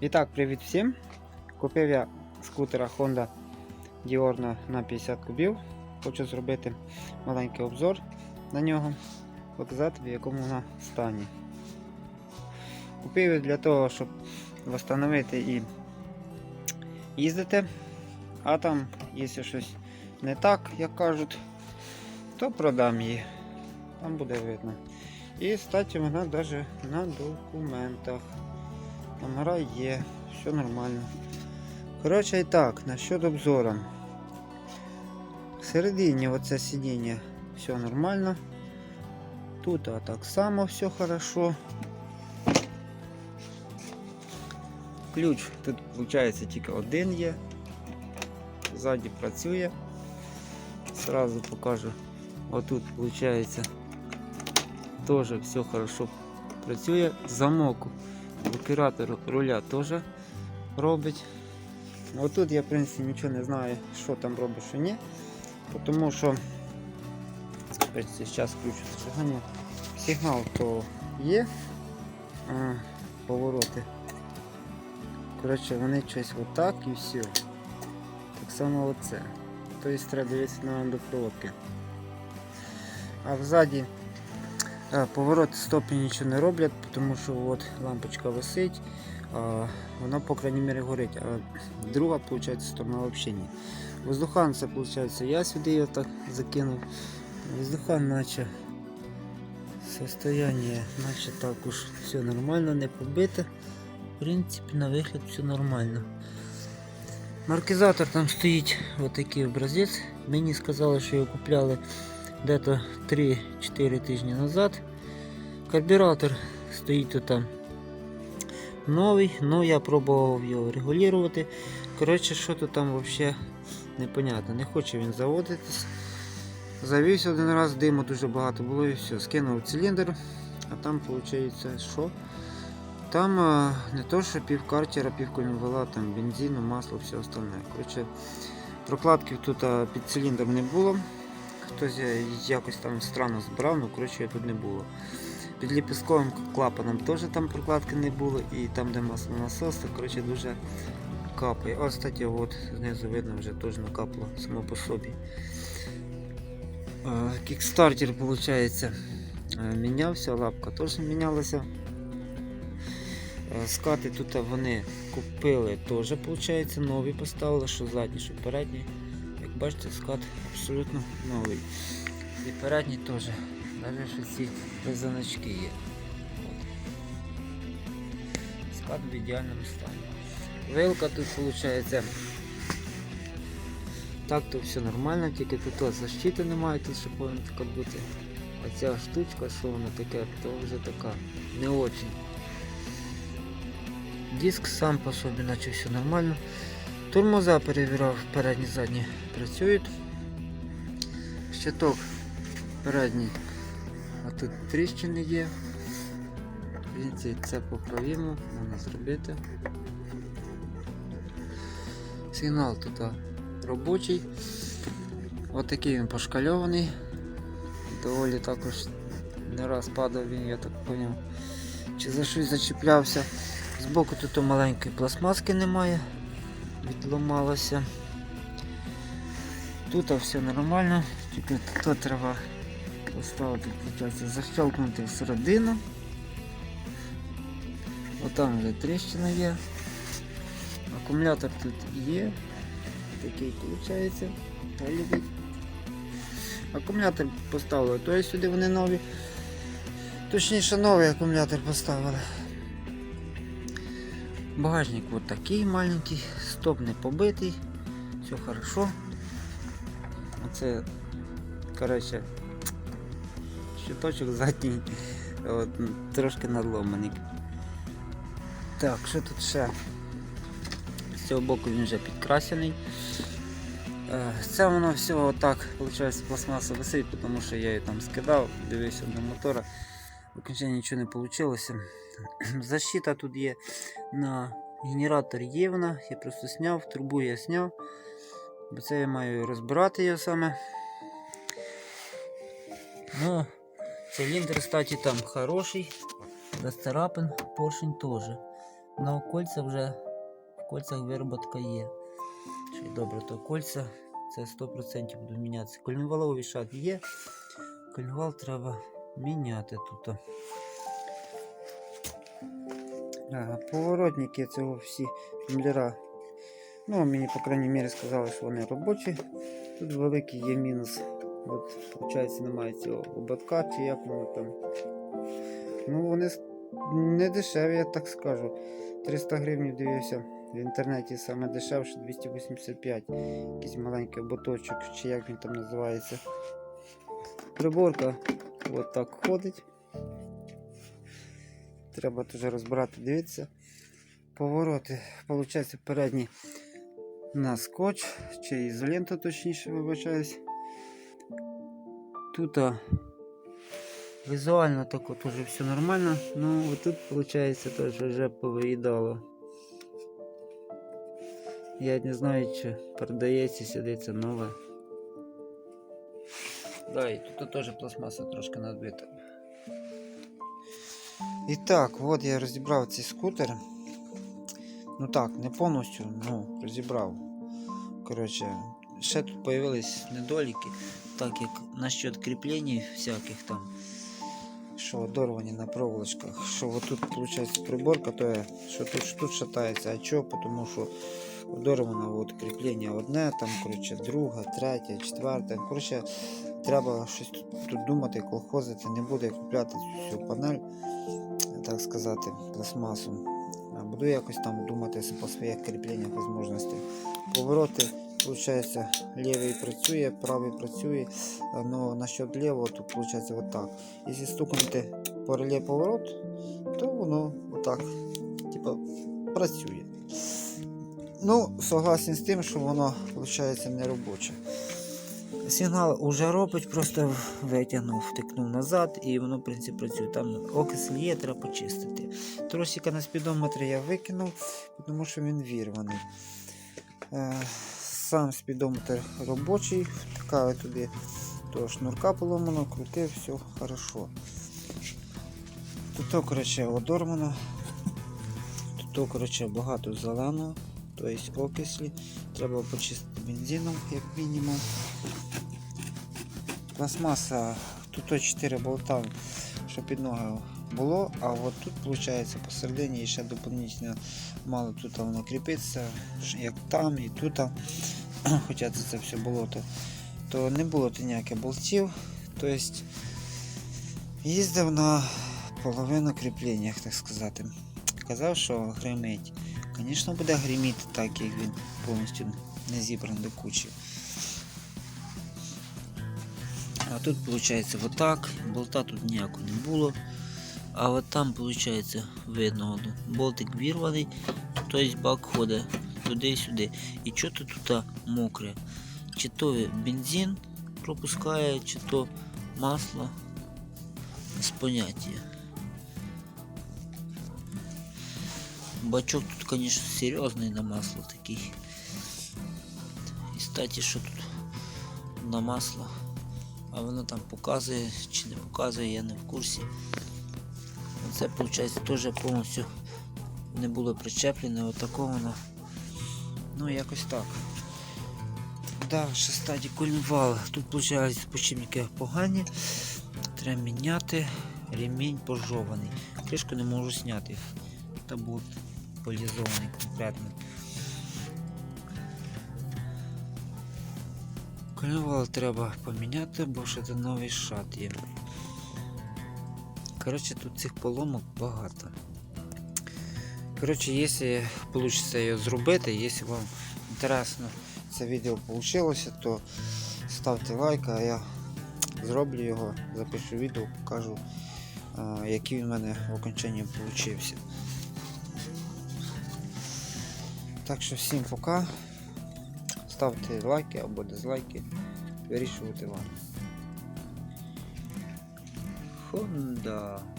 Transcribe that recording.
І так, привіт всім. Купив я скутера Honda Diorno на 50 кубів. Хочу зробити маленький обзор на нього, показати в якому вона стані. Купив для того, щоб встановити і їздити. А там, якщо щось не так, як кажуть, то продам її. Там буде видно. І статі вона навіть на документах. Номера є, все нормально. Коротше і так, насчет обзору. Всередині оце сидіння все нормально. Тут а так само все хорошо. Ключ тут виходить тільки один є. Ззаді працює. Сразу покажу. Отут виходить теж все хорошо працює. Замок блокіратор руля теж робить. Отут я в принципі нічого не знаю, що там робить, що ні. Тому що зараз включу зажигання. Сигнал то є. А, повороти. Коротше, вони щось отак і все. Так само оце. Тобто треба дивитися на ендопроводки. А взаді повороти стопи нічого не роблять, тому що от лампочка висить, а, вона по крайній мірі горить, а друга виходить, сторона взагалі ні. Воздухан це виходить, я сюди його так закинув. Воздухан наче состояние, наче також все нормально, не побите. В принципі, на вигляд все нормально. Маркізатор там стоїть отакий образець. Мені сказали, що його купляли где-то 3-4 тижні назад. Карбюратор стоїть тут новий, але я пробував його регулювати. Коротше, що тут там взагалі непонятно. Не хоче він заводитись. Завівся один раз, диму дуже багато було і все. Скинув циліндр, а там виходить, що? Там а, не то, що пів картера, пів кольновала, там бензину, масло, все остальне. Коротше, прокладків тут а, під циліндром не було. Хтось е, якось там странно збирав, ну коротше тут не було. Під ліпісковим клапаном теж там прокладки не було, і там, де маслонасос, коротше дуже капає. Ось, кстати, от знизу видно вже теж накапло само по собі. Е, Кікстартер, виходить, е, мінявся, лапка теж мінялася. Е, Скати тут вони купили теж, виходить, нові поставили, що задні, що передні. Як бачите, скат абсолютно новий. І передній теж, навіть що ці резаночки є. От. Скат в ідеальному стані. Вилка тут виходить. Так то все нормально, тільки тут защити немає, тут ще повинна така бути. А ця штучка, що вона таке, то вже така не очень. Диск сам по собі, наче все нормально. Тормоза перевіряв, передні задні працюють. Щиток передній, а тут тріщини є. В це поправимо, можна зробити. Сигнал тут робочий. Отакий він пошкальований. Доволі також не раз падав він, я так зрозумів. Чи за щось зачіплявся. Збоку тут маленької пластмаски немає, відламалося. Тут все нормально, тільки тут треба поставити, виходить, защелкнути всередину. Отам вже тріщина є. Акумулятор тут є. Такий виходить. Акумулятор поставили, то есть сюди вони нові. Точніше новий акумулятор поставили. Багажник вот такий маленький, стоп не побитий, все хорошо. Оце, коротше, щиточок задній, от, трошки надломаний. Так, що тут ще? З цього боку він вже підкрасений. Е, Це воно все отак, виходить, пластмаса висить, тому що я її там скидав, дивився до мотора. В нічого не вийшло. Защита тут є на генератор є вона, я просто зняв, трубу я зняв. Бо це я маю розбирати його саме. Ну, циліндр, кстати, там хороший. Без поршень теж. На кольця вже в кольцях вироботка є. Ще й добре, то кольця це 100% буде мінятися. Кольнуваловий шаг є. Кольнувал треба міняти тут. Ага, поворотники цього всі міляра. Ну, мені, по крайній мірі, сказали, що вони робочі. Тут великий є мінус. От, виходить, немає цього ободка, чи як воно там. Ну, вони не дешеві, я так скажу. 300 гривень дивився в інтернеті саме дешевше 285. Якийсь маленький боточок, чи як він там називається. Приборка от так ходить. Треба теж розбирати, дивіться. Повороти, виходить, передні на скотч, чи ізолента, точніше, вибачаюсь. Тут а, візуально так от уже все нормально, ну тут виходить теж вже повиїдало. Я не знаю, чи продається сюди це нове. Да, і тут теж пластмаса трошки надбита. І так, от я розібрав цей скутер. Ну так, не повністю, ну, розібрав. Коротше, Ще тут появились недоліки, так як насчет кріплень всяких там, що одорвані на проволочках, що от тут виходить приборка, то є, що тут, що тут шатається, а чого? Тому що одорвано от кріплення одне, там, коротше, друге, третє, четверте. Коротше, треба щось тут, тут думати, колхозити, не буде купляти цю панель так сказати, пластмасу. Буду якось там думати по своїх кріпленнях можливостей. Повороти, виходить, лівий працює, правий працює, але насчет лівого, то виходить отак. Якщо стукнути по реле поворот, то воно отак, типа, працює. Ну, согласен з тим, що воно виходить не робоче. Сигнал уже робить, просто витягнув, втикнув назад і воно в принципі працює. Там окис є, треба почистити. Тросика на спідометрі я викинув, тому що він вірваний. Сам спідометр робочий, втикаю туди того шнурка поломано, крутив, все хорошо. Тут, коротше, одорвано. Тут, коротше, багато зеленого, тобто окислі. Треба почистити бензином, як мінімум. Пластмаса, тут 4 болта, що під ноги було, а от тут виходить посередині ще доповнительно мало тут воно кріпиться, як там і тут. Хоча це, це все болото, то не було тут ніяких болтів. Тобто їздив на половину кріпленнях, так сказати. Казав, що гримить. Звісно, буде гриміти так, як він повністю не зібраний до кучі. А тут виходить отак, болта тут ніякого не було. А от там виходить видно, от, болтик вірваний, тобто бак ходить туди-сюди. І що то тут мокре? Чи то бензин пропускає, чи то масло з поняття. Бачок тут, конечно, серйозний на масло такий. І статі, що тут на масло. А воно там показує чи не показує, я не в курсі. Це виходить теж повністю не було причеплене, отако воно. Ну якось так. Далі стадії кульвал. Тут виходить почивники погані. Треба міняти. Ремінь пожований. Кришку не можу зняти. Та був полізований конкретно. Кольвал треба поміняти, бо ще це новий шат є. Коротше, тут цих поломок багато. Коротше, якщо вийде його зробити, якщо вам інтересно це відео вийшло, то ставте лайк, а я зроблю його, запишу відео, покажу, який він в мене в окончанні вийшов. Так що всім пока. Ставте лайки або дизлайки. Вирішувати вам. 込んだ。